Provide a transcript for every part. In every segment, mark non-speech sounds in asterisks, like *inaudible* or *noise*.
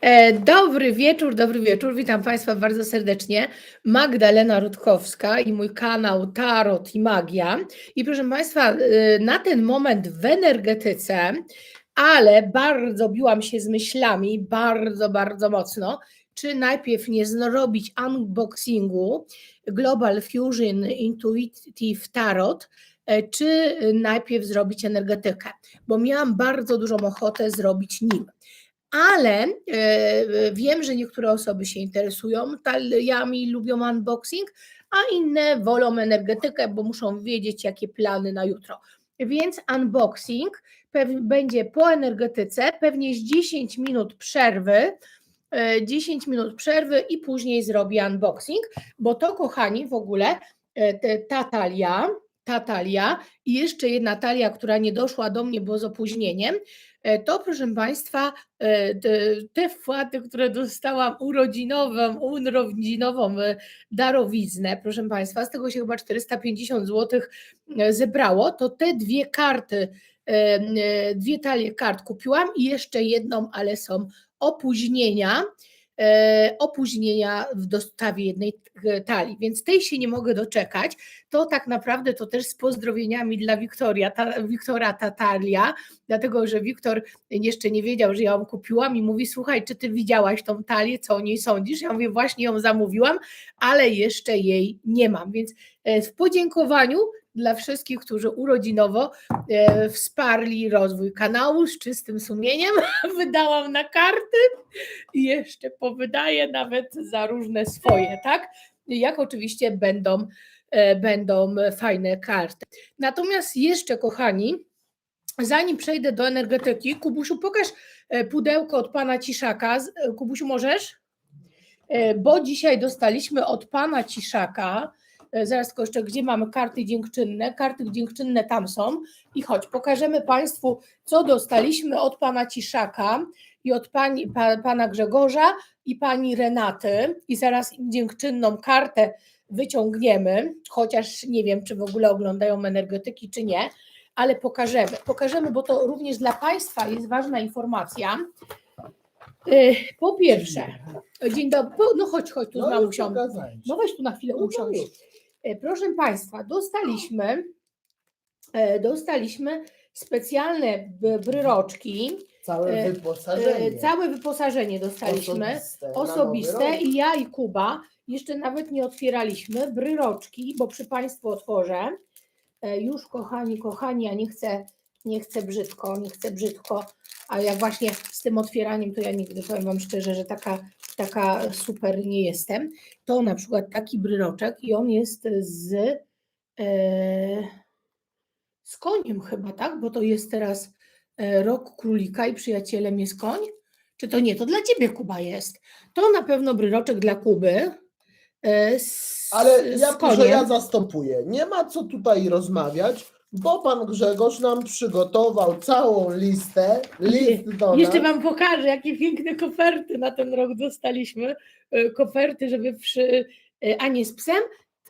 E, Dobry wieczór, dobry wieczór. Witam Państwa bardzo serdecznie. Magdalena Rutkowska i mój kanał Tarot i Magia. I proszę Państwa, e, na ten moment w energetyce, ale bardzo biłam się z myślami, bardzo, bardzo mocno, czy najpierw nie zrobić unboxingu Global Fusion Intuitive Tarot, e, czy najpierw zrobić energetykę, bo miałam bardzo dużą ochotę zrobić nim ale e, wiem, że niektóre osoby się interesują taliami, lubią unboxing, a inne wolą energetykę, bo muszą wiedzieć, jakie plany na jutro. Więc unboxing będzie po energetyce, pewnie z 10 minut przerwy. e, 10 minut przerwy i później zrobię unboxing, bo to, kochani, w ogóle e, ta talia, ta talia i jeszcze jedna talia, która nie doszła do mnie, bo z opóźnieniem, e, to proszę Państwa, e, te, wpłaty, które dostałam urodzinową, urodzinową e, darowiznę, proszę Państwa, z tego się chyba 450 zł zebrało, to te dwie karty, e, e, dwie talie kart kupiłam i jeszcze jedną, ale są opóźnienia, e, opóźnienia w dostawie jednej t- talii, więc tej się nie mogę doczekać. To tak naprawdę to też z pozdrowieniami dla Wiktoria, ta, Wiktora Tatalia, dlatego że Wiktor jeszcze nie wiedział, że ja ją kupiłam i mówi, słuchaj, czy ty widziałaś tą talię, co o niej sądzisz? Ja mówię, właśnie ją zamówiłam, ale jeszcze jej nie mam, więc e, w podziękowaniu dla wszystkich, którzy urodzinowo e, wsparli rozwój kanału z czystym sumieniem, *laughs* wydałam na karty i jeszcze powydaję nawet za różne swoje, tak? Jak oczywiście będą, e, będą fajne karty. Natomiast jeszcze, kochani, zanim przejdę do energetyki, Kubusiu, pokaż e, pudełko od pana Ciszaka. Kubusiu, możesz? Bo dzisiaj dostaliśmy od pana Ciszaka, zaraz tylko jeszcze, gdzie mamy karty dziękczynne, karty dziękczynne tam są i chodź, pokażemy Państwu, co dostaliśmy od pana Ciszaka i od pani, pa, pana Grzegorza i pani Renaty i zaraz im dziękczynną kartę wyciągniemy, chociaż nie wiem, czy w ogóle oglądają energetyki, czy nie, ale pokażemy. Pokażemy, bo to również dla Państwa jest ważna informacja. Y, Po pierwsze, dzień dobry, no chodź, chodź, tu No usiądź. pokazałem ci. No weź tu na chwilę No E, Proszę Państwa, dostaliśmy, e, dostaliśmy specjalne bryroczki, Całe e, wyposażenie. całe wyposażenie dostaliśmy, osobiste. osobiste i ja i Kuba jeszcze nawet nie otwieraliśmy bryroczki, bo przy Państwu otworzę. Już kochani, kochani, ja nie chcę, nie chcę brzydko, nie chcę brzydko, a ja właśnie z tym otwieraniem to ja nigdy powiem Wam szczerze, że taka, taka super nie jestem. To na przykład taki bryroczek i on jest z, e, z koniem chyba, tak? Bo to jest teraz e, rok królika i przyjacielem jest koń. Czy to nie? To dla Ciebie Kuba jest. To na pewno bryroczek dla Kuby. e, Z, Ale z ja, koniem. że ja zastępuję. Nie ma co tutaj rozmawiać, bo pan Grzegorz nam przygotował całą listę. List do Jeszcze nas. Wam pokażę, jakie piękne koferty na ten rok dostaliśmy. E, Koferty, żeby przy. e, A nie z psem.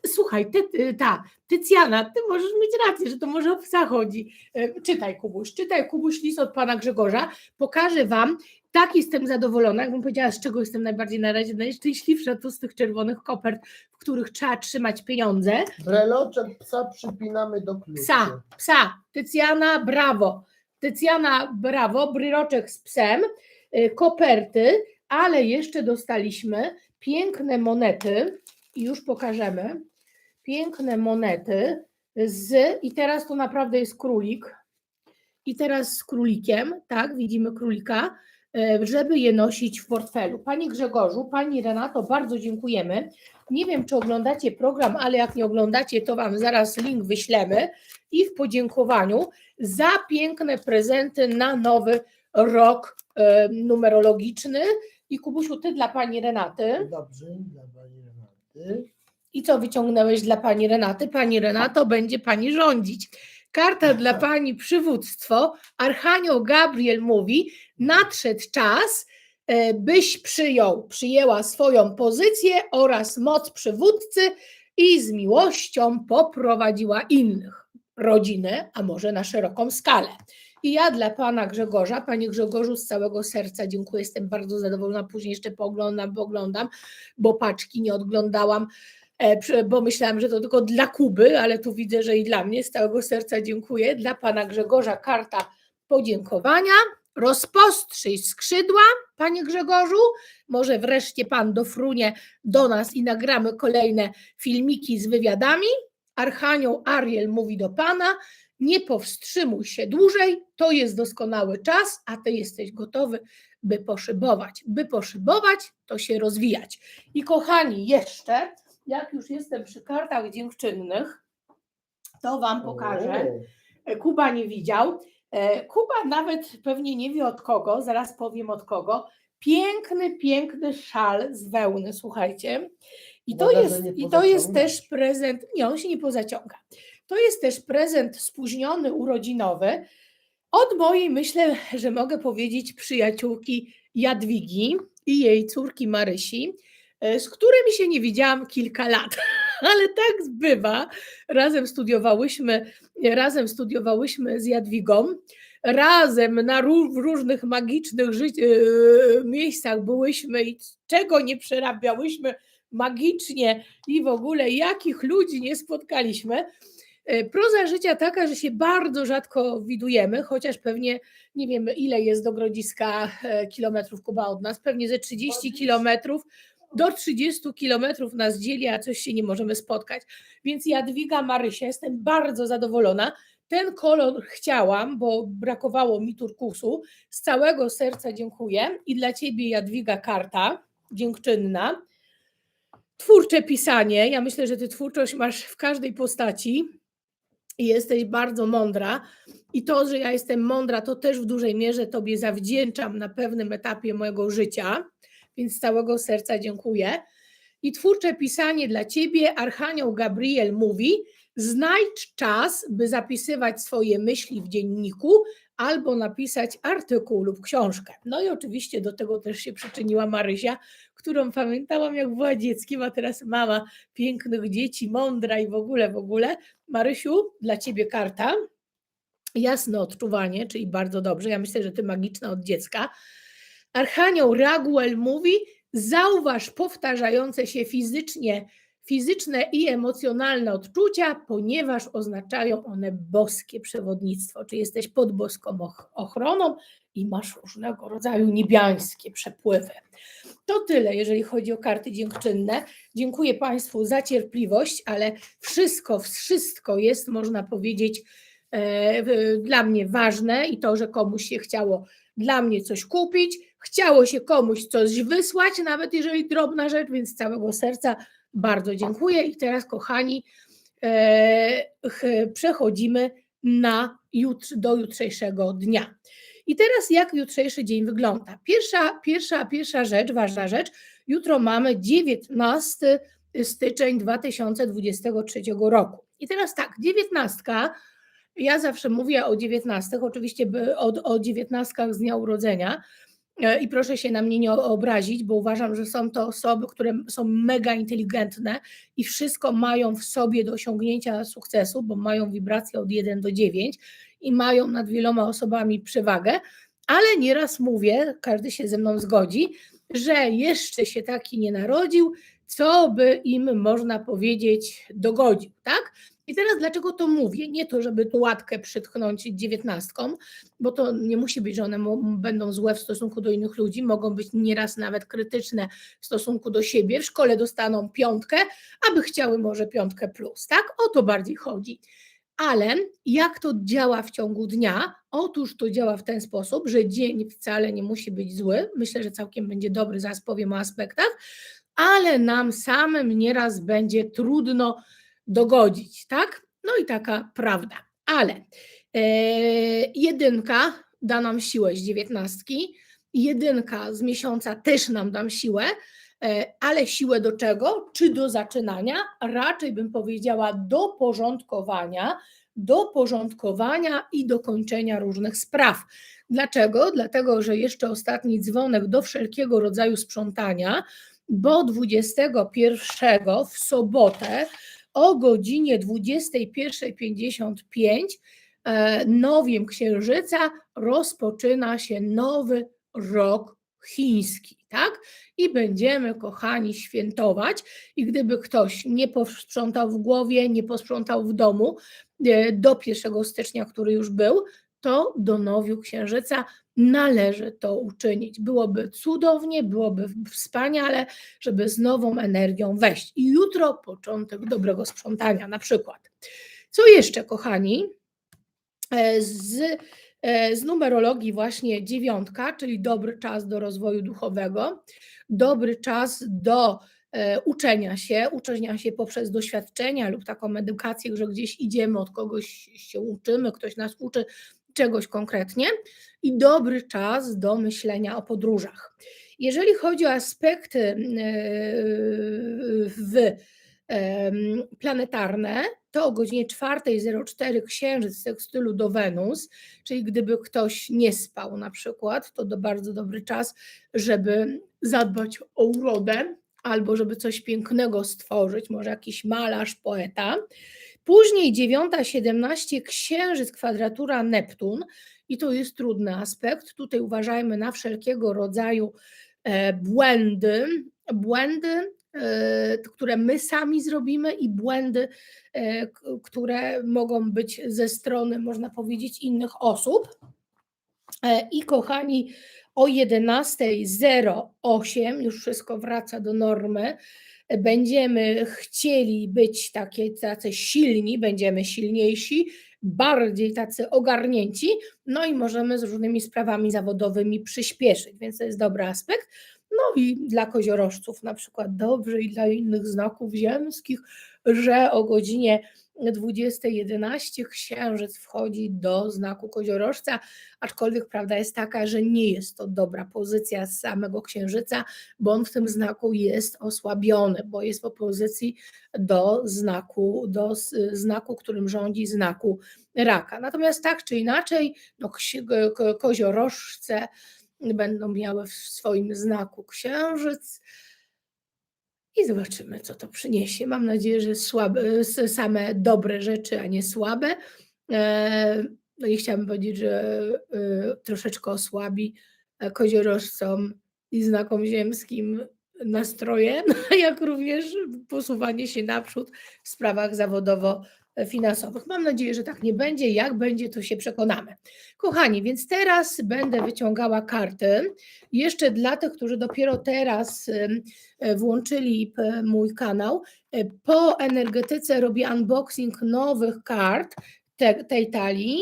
Słuchaj, ty, ty- ta, Tycjana, ty możesz mieć rację, że to może o psa chodzi. E, Czytaj, Kubuś, czytaj, Kubuś, list od pana Grzegorza. Pokażę Wam, tak jestem zadowolona, jakbym powiedziała, z czego jestem najbardziej na razie najszczęśliwsza, to z tych czerwonych kopert, w których trzeba trzymać pieniądze. Breloczek psa przypinamy do klucza. Psa, psa. Tycjana, brawo. Tycjana, brawo. Bryroczek z psem, y, koperty, ale jeszcze dostaliśmy piękne monety i już pokażemy. Piękne monety z, i teraz to naprawdę jest królik. I teraz z królikiem, tak, widzimy królika, żeby je nosić w portfelu. Panie Grzegorzu, Pani Renato, bardzo dziękujemy. Nie wiem, czy oglądacie program, ale jak nie oglądacie, to Wam zaraz link wyślemy. I w podziękowaniu za piękne prezenty na nowy rok e, numerologiczny. I Kubusiu, Ty dla Pani Renaty. Dobrze, dla pani Renaty. I co wyciągnęłeś dla Pani Renaty? Pani Renato, będzie Pani rządzić. Karta dla Pani przywództwo. Archanioł Gabriel mówi, nadszedł czas, e, byś przyjął, przyjęła swoją pozycję oraz moc przywódcy i z miłością poprowadziła innych, rodzinę, a może na szeroką skalę. I ja dla pana Grzegorza, panie Grzegorzu, z całego serca dziękuję, jestem bardzo zadowolona. Później jeszcze pooglądam, pooglądam, bo paczki nie odglądałam, bo myślałam, że to tylko dla Kuby, ale tu widzę, że i dla mnie z całego serca dziękuję. Dla pana Grzegorza karta podziękowania. Rozpostrzyj skrzydła, panie Grzegorzu. Może wreszcie pan dofrunie do nas i nagramy kolejne filmiki z wywiadami. Archanioł Ariel mówi do pana: Nie powstrzymuj się dłużej, to jest doskonały czas, a ty jesteś gotowy, by poszybować. By poszybować, to się rozwijać. I kochani, jeszcze, jak już jestem przy kartach dziękczynnych, to wam pokażę. O, Kuba nie widział. E, Kuba nawet pewnie nie wie od kogo, zaraz powiem od kogo. Piękny, piękny szal z wełny, słuchajcie. I to, jest, I to jest też prezent, nie, on się nie pozaciąga. To jest też prezent spóźniony urodzinowy od mojej, myślę, że mogę powiedzieć, przyjaciółki Jadwigi i jej córki Marysi, e, z którymi się nie widziałam kilka lat. *laughs* Ale tak bywa. Razem studiowałyśmy, razem studiowałyśmy z Jadwigą. Razem na w różnych magicznych e, miejscach byłyśmy i czego nie przerabiałyśmy magicznie i w ogóle jakich ludzi nie spotkaliśmy. E, Proza życia taka, że się bardzo rzadko widujemy, chociaż pewnie nie wiemy, ile jest do Grodziska e, kilometrów Kuba od nas, pewnie ze 30 kilometrów do 30 kilometrów nas dzieli, a coś się nie możemy spotkać. Więc Jadwiga Marysia, jestem bardzo zadowolona. Ten kolor chciałam, bo brakowało mi turkusu. Z całego serca dziękuję. I dla Ciebie Jadwiga karta dziękczynna. Twórcze pisanie. Ja myślę, że Ty twórczość masz w każdej postaci i jesteś bardzo mądra. I to, że ja jestem mądra, to też w dużej mierze Tobie zawdzięczam na pewnym etapie mojego życia, więc z całego serca dziękuję. I twórcze pisanie dla Ciebie, Archanioł Gabriel mówi: znajdź czas, by zapisywać swoje myśli w dzienniku albo napisać artykuł lub książkę. No i oczywiście do tego też się przyczyniła Marysia, którą pamiętałam jak była dzieckiem, a teraz mama pięknych dzieci, mądra i w ogóle, w ogóle. Marysiu, dla Ciebie karta. Jasne odczuwanie, czyli bardzo dobrze. Ja myślę, że Ty magiczna od dziecka. Archanioł Raguel mówi: zauważ powtarzające się fizycznie, fizyczne i emocjonalne odczucia, ponieważ oznaczają one boskie przewodnictwo. Czy jesteś pod boską och- ochroną i masz różnego rodzaju niebiańskie przepływy. To tyle, jeżeli chodzi o karty dziękczynne. Dziękuję Państwu za cierpliwość, ale wszystko, wszystko jest, można powiedzieć, e, dla mnie ważne i to, że komuś się chciało dla mnie coś kupić, chciało się komuś coś wysłać, nawet jeżeli drobna rzecz, więc z całego serca bardzo dziękuję. I teraz, kochani, e, ch- przechodzimy na jutr, do jutrzejszego dnia. I teraz jak jutrzejszy dzień wygląda? Pierwsza, pierwsza, pierwsza rzecz, ważna rzecz, jutro mamy 19 styczeń 2023 roku. I teraz tak, 19 ja zawsze mówię o 19, oczywiście o, o 19 z dnia urodzenia. E, I proszę się na mnie nie obrazić, bo uważam, że są to osoby, które są mega inteligentne i wszystko mają w sobie do osiągnięcia sukcesu, bo mają wibrację od 1 do 9 i mają nad wieloma osobami przewagę, ale nieraz mówię, każdy się ze mną zgodzi, że jeszcze się taki nie narodził, co by im można powiedzieć dogodził, tak? I teraz dlaczego to mówię? Nie to, żeby tu łatkę przytknąć dziewiętnastką, bo to nie musi być, że one będą złe w stosunku do innych ludzi, mogą być nieraz nawet krytyczne w stosunku do siebie. W szkole dostaną piątkę, aby chciały może piątkę plus, tak? O to bardziej chodzi. Ale jak to działa w ciągu dnia? Otóż to działa w ten sposób, że dzień wcale nie musi być zły. Myślę, że całkiem będzie dobry, zaraz powiem o aspektach, ale nam samym nieraz będzie trudno dogodzić, tak? No i taka prawda. Ale e, jedynka da nam siłę z dziewiętnastki, jedynka z miesiąca też nam da siłę, e, ale siłę do czego? Czy do zaczynania? Raczej bym powiedziała do porządkowania, do porządkowania i do kończenia różnych spraw. Dlaczego? Dlatego, że jeszcze ostatni dzwonek do wszelkiego rodzaju sprzątania, bo 21 w sobotę o godzinie 21.55 e, nowiem księżyca rozpoczyna się nowy rok chiński, tak? I będziemy, kochani, świętować. I gdyby ktoś nie posprzątał w głowie, nie posprzątał w domu e, do 1 stycznia, który już był, to do nowiu księżyca należy to uczynić. Byłoby cudownie, byłoby wspaniale, żeby z nową energią wejść. I jutro początek dobrego sprzątania, na przykład. Co jeszcze, kochani? E, Z, e, z numerologii właśnie dziewiątka, czyli dobry czas do rozwoju duchowego, dobry czas do e, uczenia się, uczenia się poprzez doświadczenia lub taką edukację, że gdzieś idziemy, od kogoś się uczymy, ktoś nas uczy czegoś konkretnie i dobry czas do myślenia o podróżach. Jeżeli chodzi o aspekty e, w planetarne, to o godzinie 4.04 księżyc stylu do Wenus, czyli gdyby ktoś nie spał na przykład, to to bardzo dobry czas, żeby zadbać o urodę albo żeby coś pięknego stworzyć, może jakiś malarz, poeta. Później 9.17 księżyc, kwadratura Neptun i to jest trudny aspekt. Tutaj uważajmy na wszelkiego rodzaju e, błędy, błędy, e, które my sami zrobimy i błędy, e, które mogą być ze strony, można powiedzieć, innych osób. I kochani, o 11.08 już wszystko wraca do normy. Będziemy chcieli być takie, tacy silni, będziemy silniejsi, bardziej tacy ogarnięci, no i możemy z różnymi sprawami zawodowymi przyspieszyć, więc to jest dobry aspekt. No i dla koziorożców na przykład dobrze i dla innych znaków ziemskich, że o godzinie 20.11 księżyc wchodzi do znaku koziorożca, aczkolwiek prawda jest taka, że nie jest to dobra pozycja samego księżyca, bo on w tym znaku jest osłabiony, bo jest w opozycji do znaku, do znaku, którym rządzi znaku raka. Natomiast tak czy inaczej, no, koziorożce będą miały w swoim znaku księżyc. I zobaczymy, co to przyniesie. Mam nadzieję, że słabe, same dobre rzeczy, a nie słabe. E, No i chciałabym powiedzieć, że e, troszeczkę osłabi e, koziorożcom i znakom ziemskim nastroje, *laughs* jak również posuwanie się naprzód w sprawach zawodowo-finansowych. Mam nadzieję, że tak nie będzie. Jak będzie, to się przekonamy. Kochani, więc teraz będę wyciągała karty. Jeszcze dla tych, którzy dopiero teraz e, włączyli mój kanał. E, Po energetyce robię unboxing nowych kart te, tej talii.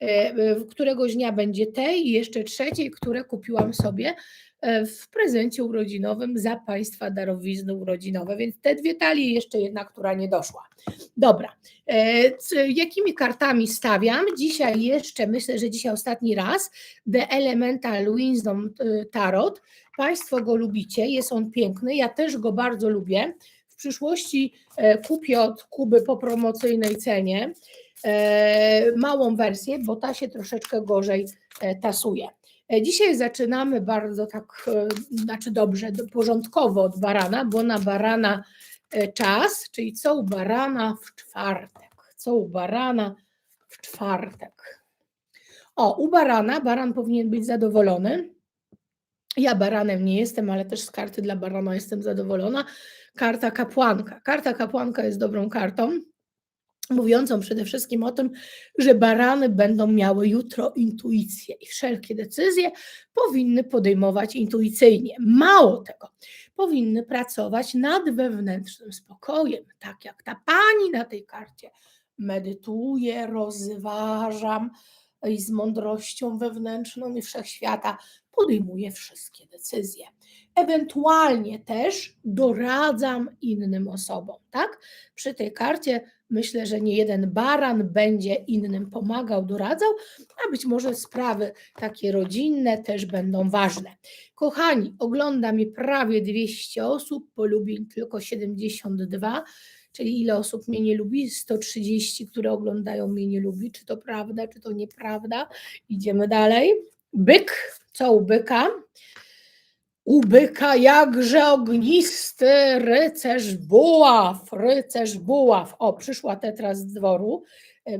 E, Któregoś dnia będzie tej i jeszcze trzeciej, które kupiłam sobie w prezencie urodzinowym za Państwa darowizny urodzinowe. Więc te dwie talie, jeszcze jedna, która nie doszła. Dobra. E, Jakimi kartami stawiam? Dzisiaj jeszcze, myślę, że dzisiaj ostatni raz, The Elemental Wisdom e, Tarot. Państwo go lubicie, jest on piękny, ja też go bardzo lubię. W przyszłości e, kupię od Kuby po promocyjnej cenie e, małą wersję, bo ta się troszeczkę gorzej e, tasuje. E, Dzisiaj zaczynamy bardzo tak, e, znaczy dobrze, do- porządkowo od barana, bo na barana e, czas, czyli co u barana w czwartek. Co u barana w czwartek. O, u barana, baran powinien być zadowolony. Ja baranem nie jestem, ale też z karty dla barana jestem zadowolona. Karta kapłanka. Karta kapłanka jest dobrą kartą, mówiącą przede wszystkim o tym, że barany będą miały jutro intuicję i wszelkie decyzje powinny podejmować intuicyjnie. Mało tego, powinny pracować nad wewnętrznym spokojem, tak jak ta pani na tej karcie. Medytuję, rozważam i z mądrością wewnętrzną i wszechświata podejmuję wszystkie decyzje. Ewentualnie też doradzam innym osobom, tak? Przy tej karcie myślę, że nie jeden baran będzie innym pomagał, doradzał, a być może sprawy takie rodzinne też będą ważne. Kochani, ogląda mnie prawie 200 osób, polubień tylko 72, czyli ile osób mnie nie lubi? 130, które oglądają mnie nie lubi. Czy to prawda, czy to nieprawda? Idziemy dalej. Byk, co u byka? U byka jakże ognisty rycerz buław, rycerz buław. O, przyszła tetra z dworu. E,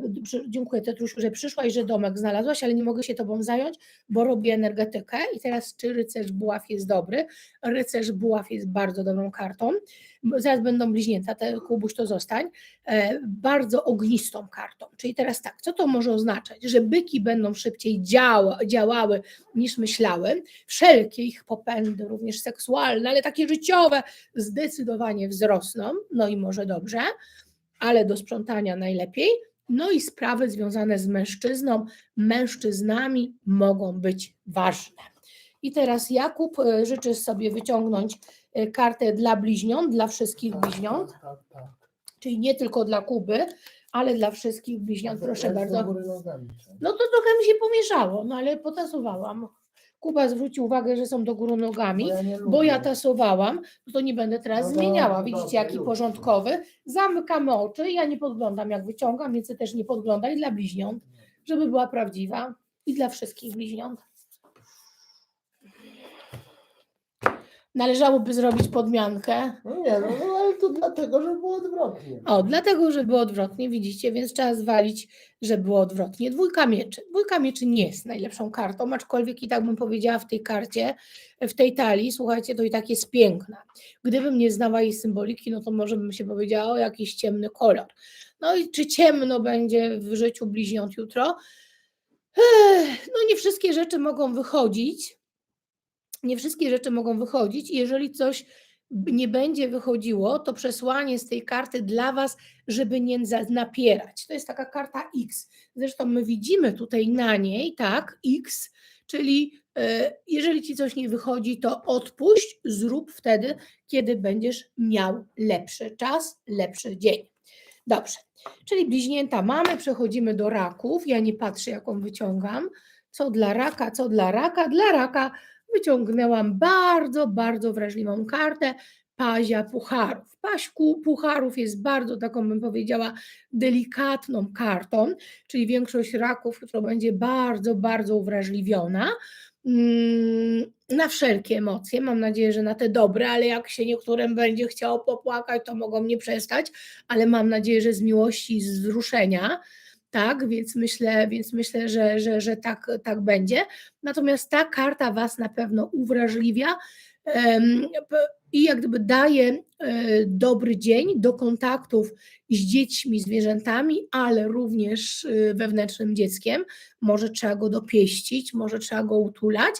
Dziękuję Tetrusiu, że przyszłaś, że domek znalazłaś, ale nie mogę się tobą zająć, bo robię energetykę i teraz czy rycerz buław jest dobry? Rycerz buław jest bardzo dobrą kartą. Zaraz będą bliźnięta, te Kubuś to zostań. E, Bardzo ognistą kartą. Czyli teraz tak, co to może oznaczać? Że byki będą szybciej działa, działały niż myślały. Wszelkie ich popędy, również seksualne, ale takie życiowe, zdecydowanie wzrosną. No i może dobrze, ale do sprzątania najlepiej. No i sprawy związane z mężczyzną, mężczyznami mogą być ważne. I teraz Jakub e, życzy sobie wyciągnąć e, kartę dla bliźniąt, dla wszystkich bliźniąt, Tak, tak, tak. czyli nie tylko dla Kuby, ale dla wszystkich bliźniąt. Proszę bardzo. tak. No to trochę mi się pomieszało, no ale potasowałam. Kuba zwrócił uwagę, że są do góry nogami, Bo ja, bo ja tasowałam, no to nie będę teraz No zmieniała. Widzicie, dobrze, jaki już. porządkowy. Zamykamy oczy, ja nie podglądam jak wyciągam, więc też nie podglądaj dla bliźniąt, żeby była prawdziwa i dla wszystkich bliźniąt. Należałoby zrobić podmiankę. No nie, no, no ale to dlatego, że było odwrotnie. O, dlatego, że było odwrotnie, widzicie, więc trzeba zwalić, że było odwrotnie. Dwójka mieczy. Dwójka mieczy nie jest najlepszą kartą, aczkolwiek i tak bym powiedziała w tej karcie, w tej talii, słuchajcie, to i tak jest piękna. Gdybym nie znała jej symboliki, no to może bym się powiedziała o jakiś ciemny kolor. No i czy ciemno będzie w życiu bliźniąt jutro? Ech, No nie wszystkie rzeczy mogą wychodzić. Nie wszystkie rzeczy mogą wychodzić. i Jeżeli coś nie będzie wychodziło, to przesłanie z tej karty dla Was, żeby nie napierać. To jest taka karta X. Zresztą my widzimy tutaj na niej, tak, X, czyli e, jeżeli Ci coś nie wychodzi, to odpuść, zrób wtedy, kiedy będziesz miał lepszy czas, lepszy dzień. Dobrze, czyli bliźnięta mamy, przechodzimy do raków. Ja nie patrzę, jaką wyciągam. Co dla raka, co dla raka? Dla raka wyciągnęłam bardzo, bardzo wrażliwą kartę pazia pucharów. Paźku pucharów jest bardzo taką, bym powiedziała, delikatną kartą, czyli większość raków, która będzie bardzo, bardzo uwrażliwiona mm, na wszelkie emocje. Mam nadzieję, że na te dobre, ale jak się niektórym będzie chciało popłakać, to mogą nie przestać, ale mam nadzieję, że z miłości i z wzruszenia. Tak, więc myślę, więc myślę, że, że, że tak, tak będzie. Natomiast ta karta Was na pewno uwrażliwia i jak gdyby daje e, dobry dzień do kontaktów z dziećmi, zwierzętami, ale również e, wewnętrznym dzieckiem. Może trzeba go dopieścić, może trzeba go utulać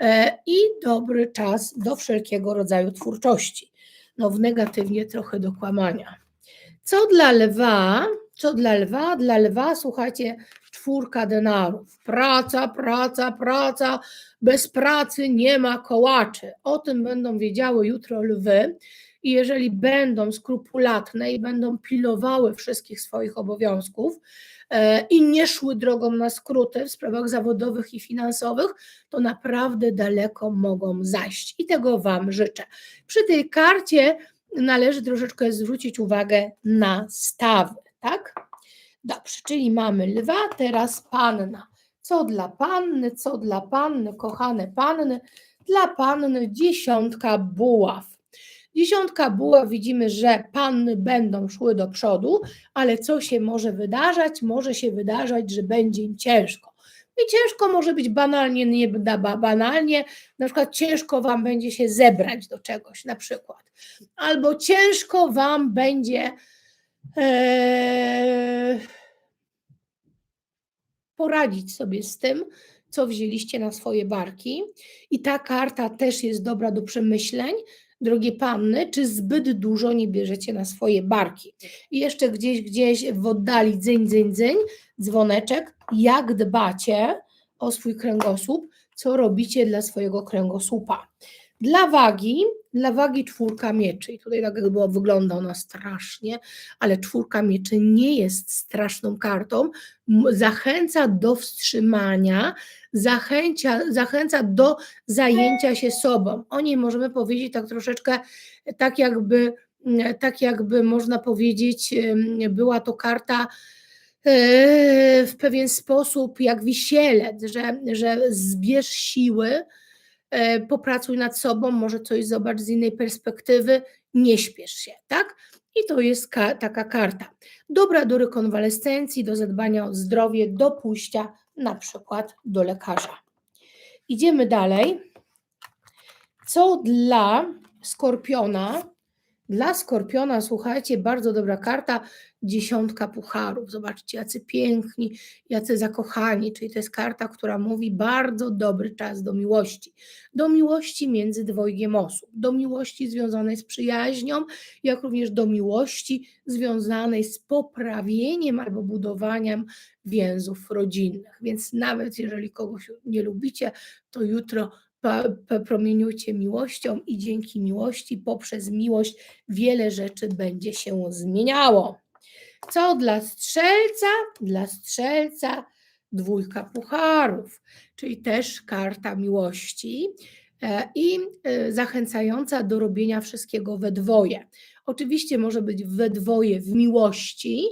e, i dobry czas do wszelkiego rodzaju twórczości. No w negatywnie trochę do kłamania. Co dla lwa? Co dla lwa? Dla lwa, słuchajcie, czwórka denarów. Praca, praca, praca. Bez pracy nie ma kołaczy. O tym będą wiedziały jutro lwy. I jeżeli będą skrupulatne i będą pilowały wszystkich swoich obowiązków e, i nie szły drogą na skróty w sprawach zawodowych i finansowych, to naprawdę daleko mogą zajść. I tego Wam życzę. Przy tej karcie należy troszeczkę zwrócić uwagę na stawy, tak? Dobrze, czyli mamy lwa, teraz panna. Co dla panny, co dla panny, kochane panny? Dla panny dziesiątka buław. Dziesiątka buław, widzimy, że panny będą szły do przodu, ale co się może wydarzać? Może się wydarzać, że będzie im ciężko. I ciężko może być banalnie, nie ba- ba- banalnie, na przykład ciężko wam będzie się zebrać do czegoś, na przykład. Albo ciężko wam będzie poradzić sobie z tym, co wzięliście na swoje barki. I ta karta też jest dobra do przemyśleń, drogie panny, czy zbyt dużo nie bierzecie na swoje barki. I jeszcze gdzieś, gdzieś w oddali dzyń, dzyń, dzyń, dzwoneczek, jak dbacie o swój kręgosłup, co robicie dla swojego kręgosłupa. Dla wagi, dla wagi czwórka mieczy. I tutaj tak jakby wygląda ona strasznie, ale czwórka mieczy nie jest straszną kartą. Zachęca do wstrzymania, zachęcia, zachęca do zajęcia się sobą. O niej możemy powiedzieć tak troszeczkę, tak jakby, tak jakby można powiedzieć, była to karta e, w pewien sposób jak wisielec, że, że zbierz siły, popracuj nad sobą, może coś zobacz z innej perspektywy, nie śpiesz się, tak? I to jest ka- taka karta. Dobra do rekonwalescencji, do zadbania o zdrowie, do pójścia na przykład do lekarza. Idziemy dalej. Co dla skorpiona? Dla skorpiona, słuchajcie, bardzo dobra karta, dziesiątka pucharów. Zobaczcie, jacy piękni, jacy zakochani. Czyli to jest karta, która mówi bardzo dobry czas do miłości. Do miłości między dwojgiem osób, do miłości związanej z przyjaźnią, jak również do miłości związanej z poprawieniem albo budowaniem więzów rodzinnych. Więc nawet jeżeli kogoś nie lubicie, to jutro promieniujcie miłością i dzięki miłości, poprzez miłość, wiele rzeczy będzie się zmieniało. Co dla strzelca? Dla strzelca dwójka pucharów, czyli też karta miłości e, i e, zachęcająca do robienia wszystkiego we dwoje. Oczywiście może być we dwoje w miłości,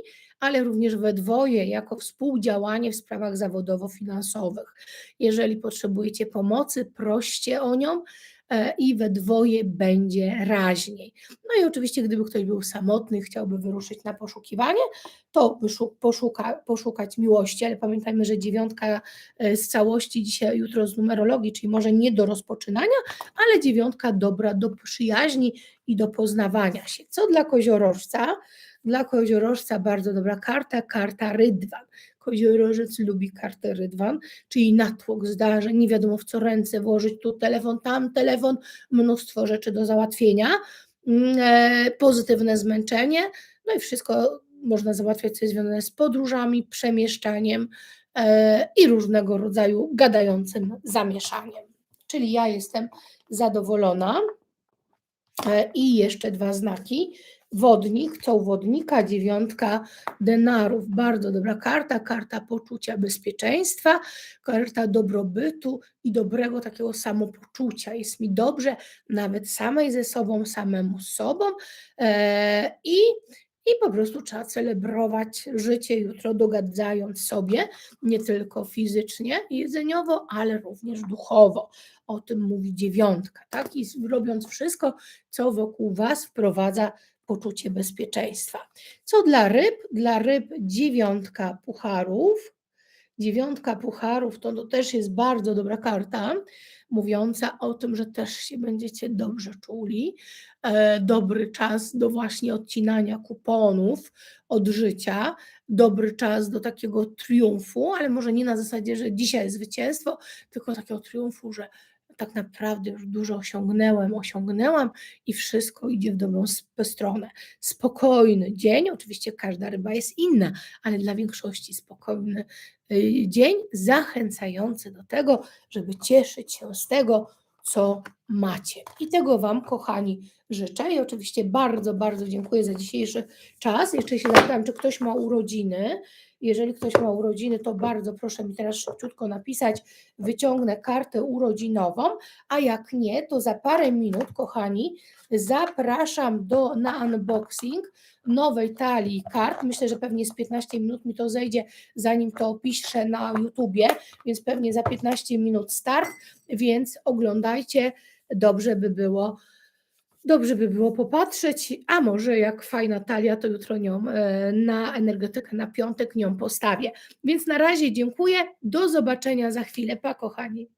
ale również we dwoje jako współdziałanie w sprawach zawodowo-finansowych. Jeżeli potrzebujecie pomocy, proście o nią e, i we dwoje będzie raźniej. No i oczywiście, gdyby ktoś był samotny, chciałby wyruszyć na poszukiwanie, to poszuka, poszukać miłości, ale pamiętajmy, że dziewiątka e, z całości dzisiaj, jutro z numerologii, czyli może nie do rozpoczynania, ale dziewiątka dobra do przyjaźni i do poznawania się. Co dla koziorożca? Dla koziorożca bardzo dobra karta, karta rydwan. Koziorożec lubi kartę rydwan, czyli natłok zdarzeń, nie wiadomo w co ręce włożyć, tu telefon, tam telefon, mnóstwo rzeczy do załatwienia, mm, e, pozytywne zmęczenie, no i wszystko można załatwiać, co jest związane z podróżami, przemieszczaniem e, i różnego rodzaju gadającym zamieszaniem. Czyli ja jestem zadowolona. E, I jeszcze dwa znaki. Wodnik, co u wodnika, dziewiątka denarów, bardzo dobra karta, karta poczucia bezpieczeństwa, karta dobrobytu i dobrego takiego samopoczucia. Jest mi dobrze nawet samej ze sobą, samemu z sobą e, i, i po prostu trzeba celebrować życie jutro, dogadzając sobie nie tylko fizycznie, jedzeniowo, ale również duchowo. O tym mówi dziewiątka, tak? I robiąc wszystko, co wokół Was wprowadza poczucie bezpieczeństwa. Co dla ryb? Dla ryb dziewiątka pucharów. Dziewiątka pucharów to, to też jest bardzo dobra karta, mówiąca o tym, że też się będziecie dobrze czuli. E, dobry czas do właśnie odcinania kuponów od życia, dobry czas do takiego triumfu, ale może nie na zasadzie, że dzisiaj zwycięstwo, tylko takiego triumfu, że tak naprawdę już dużo osiągnęłem, osiągnęłam i wszystko idzie w dobrą stronę. Spokojny dzień, oczywiście każda ryba jest inna, ale dla większości spokojny y, dzień, zachęcający do tego, żeby cieszyć się z tego, co macie. I tego Wam, kochani, życzę. I oczywiście bardzo, bardzo dziękuję za dzisiejszy czas. Jeszcze się zapytam, czy ktoś ma urodziny. Jeżeli ktoś ma urodziny, to bardzo proszę mi teraz szybciutko napisać, wyciągnę kartę urodzinową, a jak nie, to za parę minut, kochani, zapraszam do, na unboxing nowej talii kart. Myślę, że pewnie z 15 minut mi to zejdzie, zanim to opiszę na YouTubie, więc pewnie za 15 minut start, więc oglądajcie, dobrze by było. Dobrze by było popatrzeć, a może jak fajna talia, to jutro nią e, na energetykę na piątek nią postawię. Więc na razie dziękuję. Do zobaczenia za chwilę. Pa, kochani.